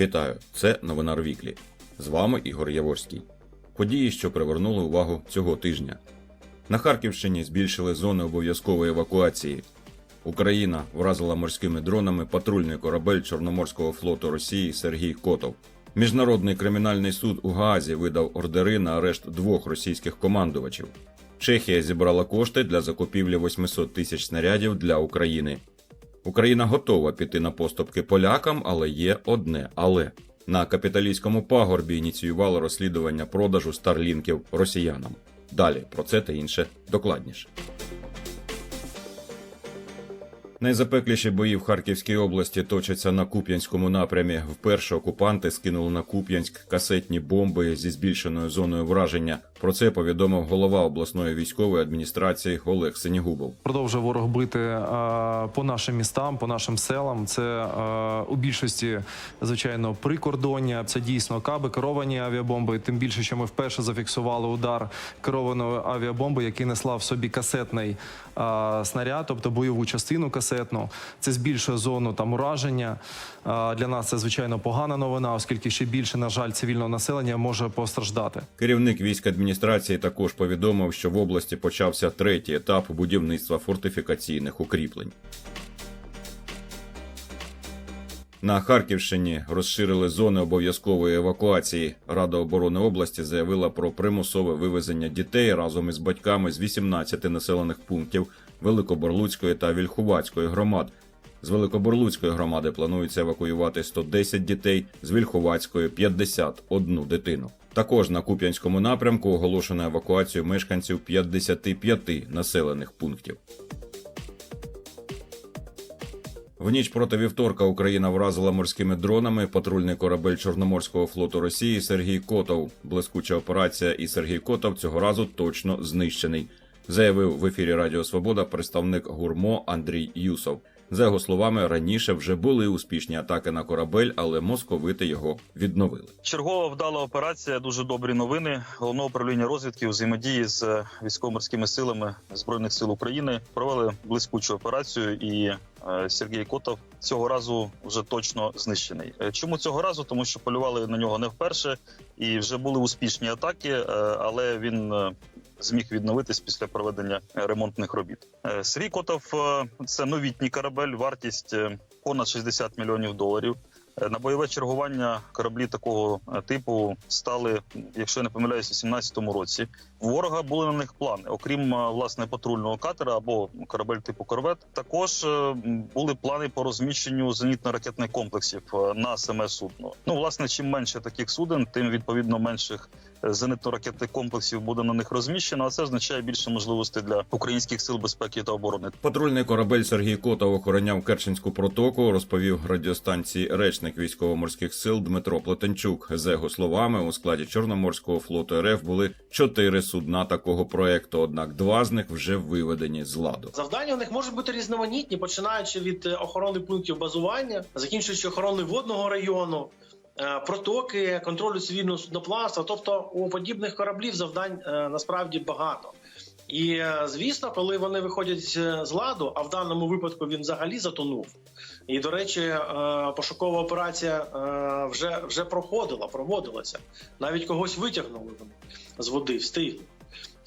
Вітаю! Це новина Рвіклі. З вами Ігор Яворський. Події, що привернули увагу цього тижня. На Харківщині збільшили зони обов'язкової евакуації. Україна вразила морськими дронами патрульний корабель Чорноморського флоту Росії Сергій Котов. Міжнародний кримінальний суд у Гаазі видав ордери на арешт двох російських командувачів. Чехія зібрала кошти для закупівлі 800 тисяч снарядів для України. Україна готова піти на поступки полякам, але є одне але. На капіталійському пагорбі ініціювали розслідування продажу старлінків росіянам. Далі про це та інше докладніше. Найзапекліші бої в Харківській області точаться на Куп'янському напрямі. Вперше окупанти скинули на Куп'янськ касетні бомби зі збільшеною зоною враження. Про це повідомив голова обласної військової адміністрації Олег Синігубов. Продовжує ворог бити е, по нашим містам, по нашим селам. Це е, у більшості, звичайно, прикордоння. Це дійсно каби, керовані авіабомби. Тим більше, що ми вперше зафіксували удар керованої авіабомби, який несла в собі касетний е, снаряд, тобто бойову частину касетну. Це збільшує зону там ураження. Для нас це звичайно погана новина, оскільки ще більше, на жаль, цивільного населення може постраждати. Керівник військ адміністрації також повідомив, що в області почався третій етап будівництва фортифікаційних укріплень. На Харківщині розширили зони обов'язкової евакуації. Рада оборони області заявила про примусове вивезення дітей разом із батьками з 18 населених пунктів Великоборлуцької та Вільхувацької громад. З Великоборлуцької громади планується евакуювати 110 дітей, з Вільхувацької 51 дитину. Також на Куп'янському напрямку оголошено евакуацію мешканців 55 населених пунктів. В ніч проти вівторка Україна вразила морськими дронами патрульний корабель Чорноморського флоту Росії Сергій Котов. Блискуча операція і Сергій Котов цього разу точно знищений, заявив в ефірі Радіо Свобода представник гурмо Андрій Юсов. За його словами, раніше вже були успішні атаки на корабель, але московити його відновили. Чергова вдала операція. Дуже добрі новини. Головного управління розвідки взаємодії з військово-морськими силами збройних сил України провели блискучу операцію, і е, Сергій Котов цього разу вже точно знищений. Е, Чому цього разу? Тому що полювали на нього не вперше, і вже були успішні атаки, е, але він. Зміг відновитись після проведення е, ремонтних робіт. Е, Котов е, це новітній корабель, вартість понад 60 мільйонів доларів. На бойове чергування кораблі такого типу стали, якщо я не помиляюся, у 17-му році. Ворога були на них плани. Окрім власне патрульного катера або корабель типу корвет, також були плани по розміщенню зенітно-ракетних комплексів на саме судно. Ну, власне, чим менше таких суден, тим відповідно менших зенитно-ракетних комплексів буде на них розміщено. А це означає більше можливостей для українських сил безпеки та оборони. Патрульний корабель Сергій Котов охороняв Керченську протоку, розповів радіостанції речник військово-морських сил Дмитро Плетенчук. За його словами, у складі Чорноморського флоту РФ були чотири судна такого проекту однак два з них вже виведені з ладу. Завдання у них можуть бути різноманітні, починаючи від охорони пунктів базування, закінчуючи охороною водного району, протоки, контролю цивільного судноплавства. Тобто у подібних кораблів завдань е, насправді багато. І е, звісно, коли вони виходять е, з ладу, а в даному випадку він взагалі затонув. І до речі, е, пошукова операція е, вже, вже проходила, проводилася. Навіть когось витягнули вони з води, встигли.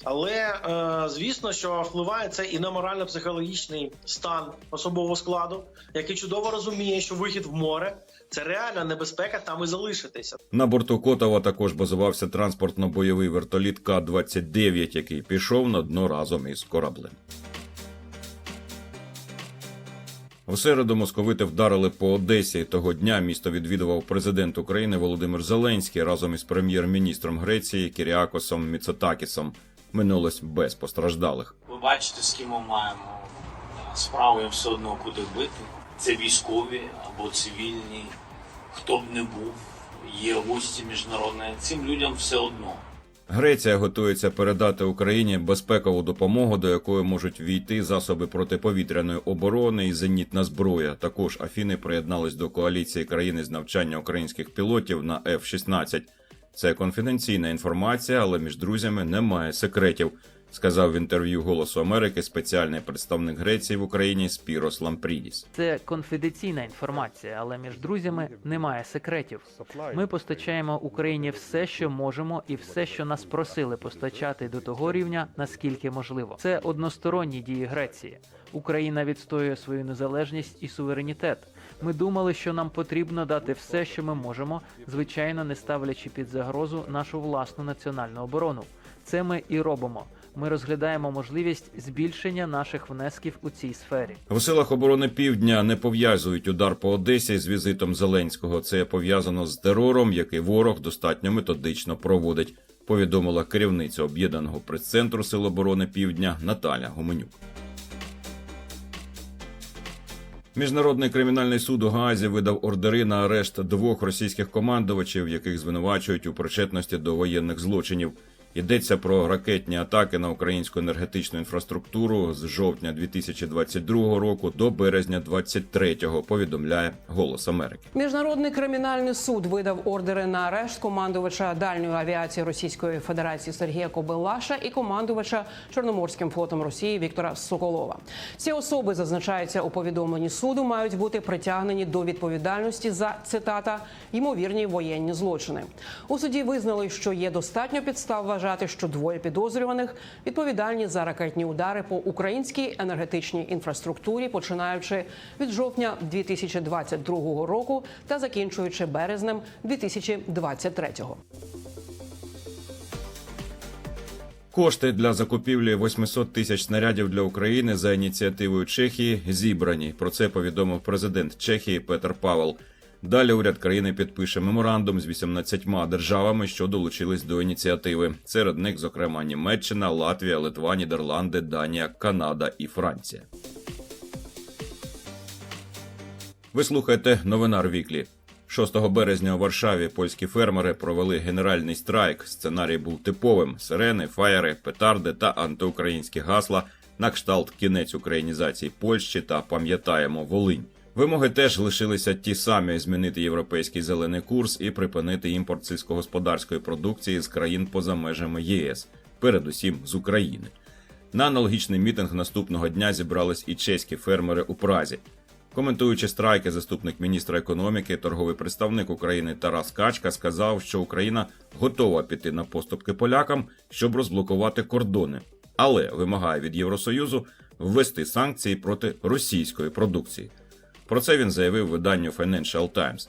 Але е, звісно, що впливає це і на морально-психологічний стан особового складу, який чудово розуміє, що вихід в море це реальна небезпека там і залишитися. На борту Котова також базувався транспортно-бойовий вертоліт К-29, який пішов на дно разом із кораблем. У середу московити вдарили по Одесі. Того дня місто відвідував президент України Володимир Зеленський разом із прем'єр-міністром Греції Кіріакосом Міцотакісом. Минулось без постраждалих. Ви бачите, з ким ми маємо справу, їм все одно куди бити. Це військові або цивільні, хто б не був, є гості міжнародні. Цим людям все одно. Греція готується передати Україні безпекову допомогу, до якої можуть війти засоби протиповітряної оборони і зенітна зброя. Також Афіни приєднались до коаліції країни з навчання українських пілотів на F-16. Це конфіденційна інформація, але між друзями немає секретів. сказав в інтерв'ю Голосу Америки спеціальний представник Греції в Україні Спірос Лампрідіс. Це конфіденційна інформація, але між друзями немає секретів. Ми постачаємо Україні все, що можемо, і все, що нас просили постачати до того рівня, наскільки можливо. Це односторонні дії Греції. Україна відстоює свою незалежність і суверенітет. Ми думали, що нам потрібно дати все, що ми можемо, звичайно, не ставлячи під загрозу нашу власну національну оборону. Це ми і робимо. Ми розглядаємо можливість збільшення наших внесків у цій сфері. В силах оборони Півдня не пов'язують удар по Одесі з візитом Зеленського. Це пов'язано з терором, який ворог достатньо методично проводить. Повідомила керівниця об'єднаного прес-центру Сил оборони Півдня Наталя Гуменюк. Міжнародний кримінальний суд у Гаазі видав ордери на арешт двох російських командувачів, яких звинувачують у причетності до воєнних злочинів. Йдеться про ракетні атаки на українську енергетичну інфраструктуру з жовтня 2022 року до березня 2023, повідомляє Голос Америки. Міжнародний кримінальний суд видав ордери на арешт командувача дальньої авіації Російської Федерації Сергія Кобилаша і командувача Чорноморським флотом Росії Віктора Соколова. Ці особи зазначаються у повідомленні суду, мають бути притягнені до відповідальності за цитата ймовірні воєнні злочини. У суді визнали, що є достатньо підстав що двоє підозрюваних відповідальні за ракетні удари по українській енергетичній інфраструктурі, починаючи від жовтня 2022 року та закінчуючи березнем 2023. Кошти для закупівлі 800 тисяч снарядів для України за ініціативою Чехії зібрані. Про це повідомив президент Чехії Петер Павел. Далі уряд країни підпише меморандум з 18 державами, що долучились до ініціативи. Серед них, зокрема, Німеччина, Латвія, Литва, Нідерланди, Данія, Канада і Франція. Ви слухаєте новинар Віклі. 6 березня у Варшаві польські фермери провели генеральний страйк. Сценарій був типовим: сирени, фаєри, петарди та антиукраїнські гасла на кшталт кінець українізації Польщі та пам'ятаємо Волинь. Вимоги теж лишилися ті самі: змінити європейський зелений курс і припинити імпорт сільськогосподарської продукції з країн поза межами ЄС, передусім з України. На аналогічний мітинг наступного дня зібрались і чеські фермери у Празі. Коментуючи страйки, заступник міністра економіки, торговий представник України Тарас Качка сказав, що Україна готова піти на поступки полякам, щоб розблокувати кордони, але вимагає від Євросоюзу ввести санкції проти російської продукції. Про це він заявив виданню Financial Times.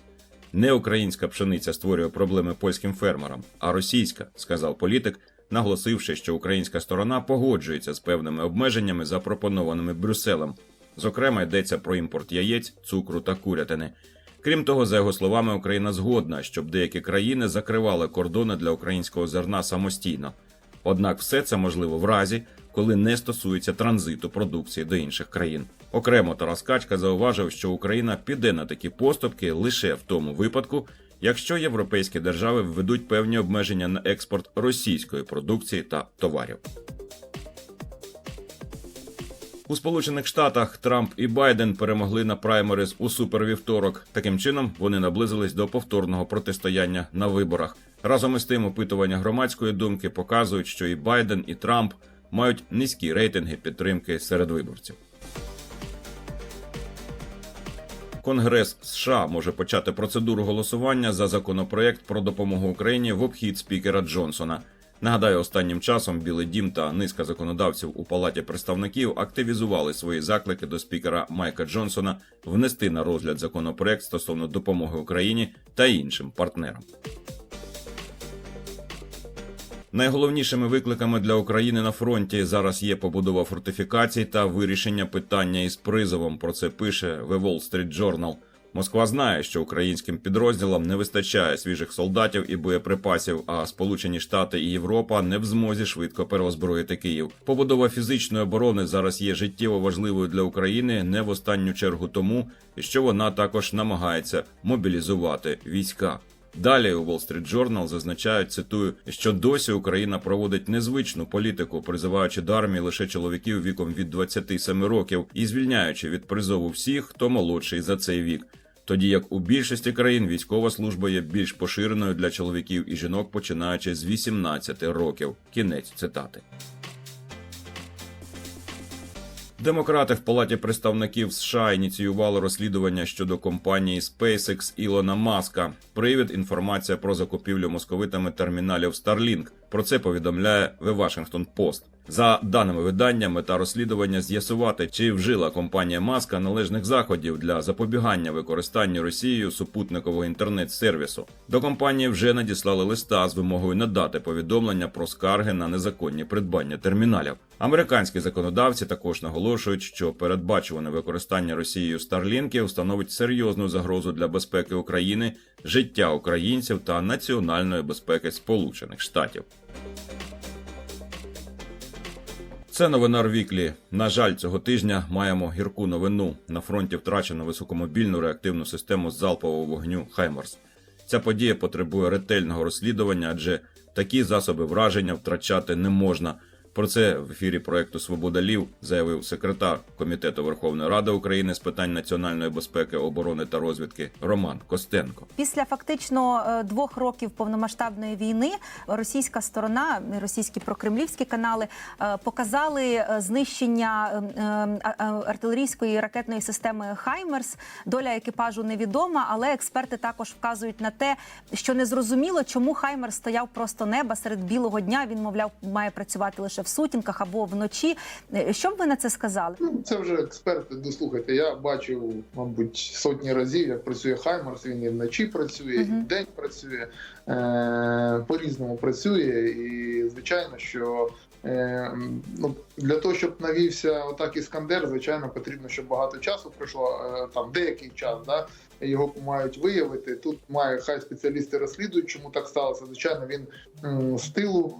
Не українська пшениця створює проблеми польським фермерам, а російська, сказав політик, наголосивши, що українська сторона погоджується з певними обмеженнями, запропонованими Брюсселем. Зокрема, йдеться про імпорт яєць, цукру та курятини. Крім того, за його словами, Україна згодна, щоб деякі країни закривали кордони для українського зерна самостійно. Однак все це можливо в разі, коли не стосується транзиту продукції до інших країн. Окремо Тарас Качка зауважив, що Україна піде на такі поступки лише в тому випадку, якщо європейські держави введуть певні обмеження на експорт російської продукції та товарів. У Сполучених Штатах Трамп і Байден перемогли на праймериз у супервівторок. Таким чином вони наблизились до повторного протистояння на виборах. Разом із тим, опитування громадської думки показують, що і Байден, і Трамп мають низькі рейтинги підтримки серед виборців. Конгрес США може почати процедуру голосування за законопроект про допомогу Україні в обхід спікера Джонсона. Нагадаю, останнім часом Білий Дім та низка законодавців у палаті представників активізували свої заклики до спікера Майка Джонсона внести на розгляд законопроект стосовно допомоги Україні та іншим партнерам. Найголовнішими викликами для України на фронті зараз є побудова фортифікацій та вирішення питання із призовом. Про це пише The Wall Street Journal. Москва знає, що українським підрозділам не вистачає свіжих солдатів і боєприпасів, а Сполучені Штати і Європа не в змозі швидко переозброїти Київ. Побудова фізичної оборони зараз є життєво важливою для України не в останню чергу тому, що вона також намагається мобілізувати війська. Далі у Wall Street Journal зазначають, цитую, що досі Україна проводить незвичну політику, призиваючи до армії лише чоловіків віком від 27 років і звільняючи від призову всіх, хто молодший за цей вік. Тоді як у більшості країн військова служба є більш поширеною для чоловіків і жінок, починаючи з 18 років. Кінець цитати. Демократи в Палаті представників США ініціювали розслідування щодо компанії SpaceX Ілона Маска. Привід інформація про закупівлю московитами терміналів Starlink. Про це повідомляє The Washington Post. За даними видання, мета розслідування з'ясувати, чи вжила компанія Маска належних заходів для запобігання використанню Росією супутникового інтернет-сервісу. До компанії вже надіслали листа з вимогою надати повідомлення про скарги на незаконні придбання терміналів. Американські законодавці також наголошують, що передбачуване використання Росією Старлінків становить серйозну загрозу для безпеки України, життя українців та національної безпеки Сполучених Штатів. Це новина Рвіклі. На жаль, цього тижня маємо гірку новину. На фронті втрачено високомобільну реактивну систему залпового вогню Хаймарс. Ця подія потребує ретельного розслідування, адже такі засоби враження втрачати не можна. Про це в ефірі проекту Свобода Лів заявив секретар Комітету Верховної Ради України з питань національної безпеки, оборони та розвідки Роман Костенко. Після фактично е, двох років повномасштабної війни російська сторона, російські прокремлівські канали е, показали е, знищення артилерійської ракетної системи Хаймерс. Доля екіпажу невідома, але експерти також вказують на те, що незрозуміло, чому Хаймерс стояв просто неба серед білого дня. Він мовляв має працювати лише в сутінках або вночі. Е, Що б ви на це сказали? Ну, це вже експерти. Дослухайте. Я бачив, мабуть, сотні разів, як працює Хаймарс. Він і вночі працює, і Мгм. вдень працює, е- по-різному працює. І звичайно, що е- ну, для того, щоб навівся отак іскандер, звичайно, потрібно, щоб багато часу пройшло, е- там деякий час, да. Його мають виявити. Тут має хай спеціалісти розслідують, чому так сталося. Звичайно, він з тилу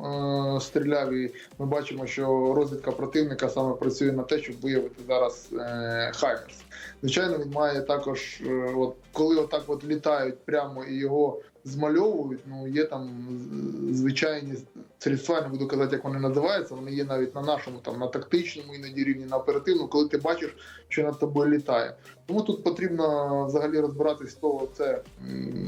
е, стріляв, і ми бачимо, що розвідка противника саме працює на те, щоб виявити зараз е, Хаймерс. Звичайно, він має також, е, от коли отак от літають прямо і його змальовують. Ну є там звичайні средства, не буду казати, як вони називаються. Вони є навіть на нашому, там на тактичному іноді рівні, на оперативному, коли ти бачиш, що над тобою літає. Тому тут потрібно взагалі розбиратись, хто це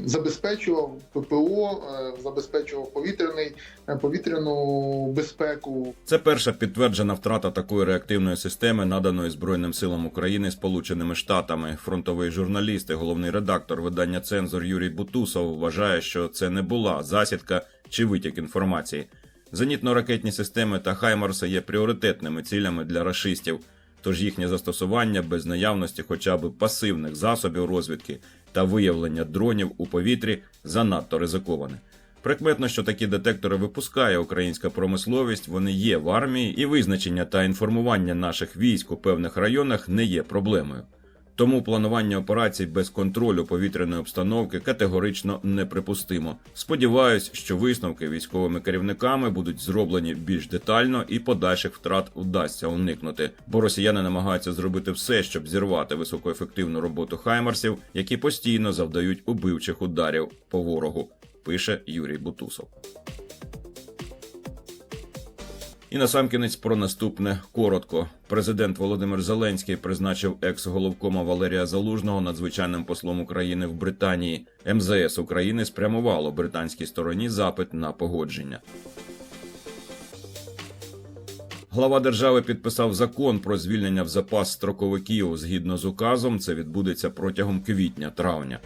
забезпечував ППО, е, забезпечував повітряний е, повітряну безпеку. Це перша підтверджена втрата такої реактивної системи, наданої Збройним силам України Сполученими Штатами. Фронтовий журналіст і головний редактор видання Цензор Юрій Бутусов вважає, що це не була засідка чи витік інформації. Зенітно-ракетні системи та Хаймарса є пріоритетними цілями для рашистів, тож їхнє застосування без наявності хоча б пасивних засобів розвідки та виявлення дронів у повітрі занадто ризиковане. Прикметно, що такі детектори випускає українська промисловість, вони є в армії, і визначення та інформування наших військ у певних районах не є проблемою. Тому планування операцій без контролю повітряної обстановки категорично неприпустимо. Сподіваюсь, що висновки військовими керівниками будуть зроблені більш детально і подальших втрат вдасться уникнути, бо росіяни намагаються зробити все, щоб зірвати високоефективну роботу хаймарсів, які постійно завдають убивчих ударів по ворогу. Пише Юрій Бутусов. І насамкінець про наступне коротко. Президент Володимир Зеленський призначив екс-головкома Валерія Залужного надзвичайним послом України в Британії. МЗС України спрямувало британській стороні запит на погодження. Глава держави підписав закон про звільнення в запас строковиків. Згідно з указом, це відбудеться протягом квітня-травня.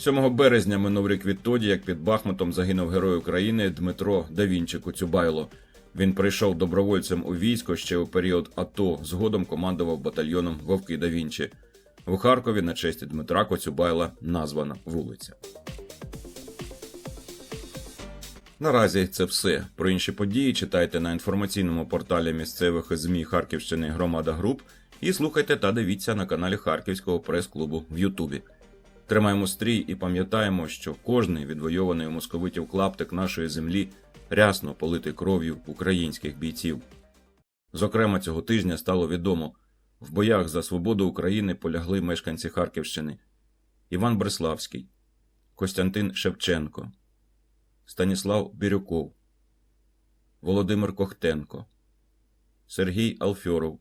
7 березня минув рік відтоді, як під Бахмутом загинув герой України Дмитро Давінчі Коцюбайло. Він прийшов добровольцем у військо ще у період АТО. Згодом командував батальйоном Вовки Давінчі. У Харкові на честь Дмитра Коцюбайла названа вулиця. Наразі це все. Про інші події читайте на інформаційному порталі місцевих ЗМІ Харківщини Громада Груп і слухайте та дивіться на каналі Харківського прес-клубу в Ютубі. Тримаємо стрій і пам'ятаємо, що кожний відвойований у московитів клаптик нашої землі рясно политий кров'ю українських бійців. Зокрема, цього тижня стало відомо, в боях за свободу України полягли мешканці Харківщини Іван Бреславський, Костянтин Шевченко, Станіслав Бірюков, Володимир Кохтенко, Сергій Алфьоров,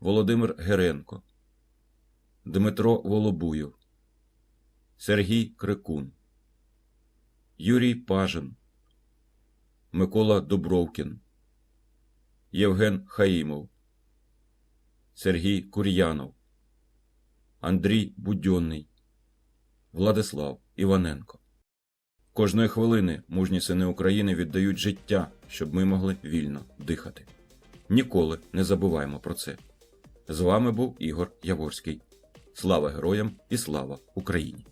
Володимир Геренко, Дмитро Волобуєв, Сергій Крикун, Юрій Пажин, Микола Дубровкін, Євген Хаїмов, Сергій Кур'янов, Андрій Будьонний, Владислав Іваненко. Кожної хвилини мужні сини України віддають життя, щоб ми могли вільно дихати. Ніколи не забуваємо про це. З вами був Ігор Яворський. Слава героям і слава Україні!